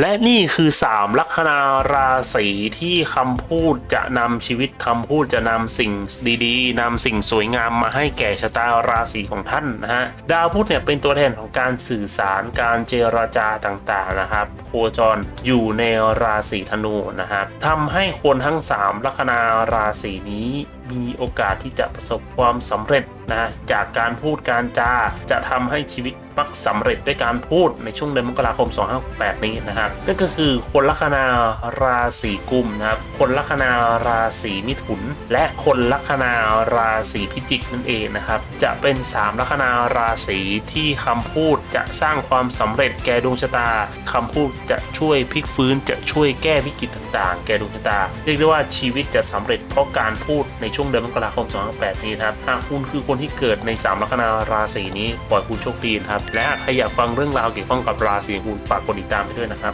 และนี่คือ 3 ลัคนาราศีที่คำพูดจะนำชีวิตคำพูดจะนำสิ่งดีๆนำสิ่งสวยงามมาให้แก่ชะตาราศีของท่านนะฮะดาวพุธเนี่ยเป็นตัวแทนของการสื่อสารการเจรจาต่างๆนะครับ โคจรอยู่ในราศีธนูนะครับทำให้คนทั้ง 3 ลัคนาราศีนี้ มีโอกาสที่จะประสบความสำเร็จนะจากการพูดการจาจะทำให้ชีวิตมักสำเร็จด้วยการพูดในช่วงเดือนมกราคม 2568 นี้นะครับนั่นก็คือคนลัคนาราศีกุมนะครับคนลัคนาราศีมิถุน และคนลัคนาราศีพิจิกนั่นเองนะครับจะเป็น 3 ลัคนาราศีที่คำพูดจะสร้างความสำเร็จแก่ดวงชะตาคำพูดจะช่วยพลิกฟื้นจะช่วยแก้วิกฤตต่างๆ แก่ดวงชะตา เรียกได้ว่าชีวิตจะสำเร็จเพราะการพูดในช่วงเดือนมกราคม 2008 นี้นะครับหากคุณคือคนที่เกิดใน 3 ลัคนาราศีนี้ปล่อยคุณโชคดีครับ และหากใครอยากฟังเรื่องราวเกี่ยวข้องกับราศีของคุณฝากกดติดตามไปด้วยนะครับ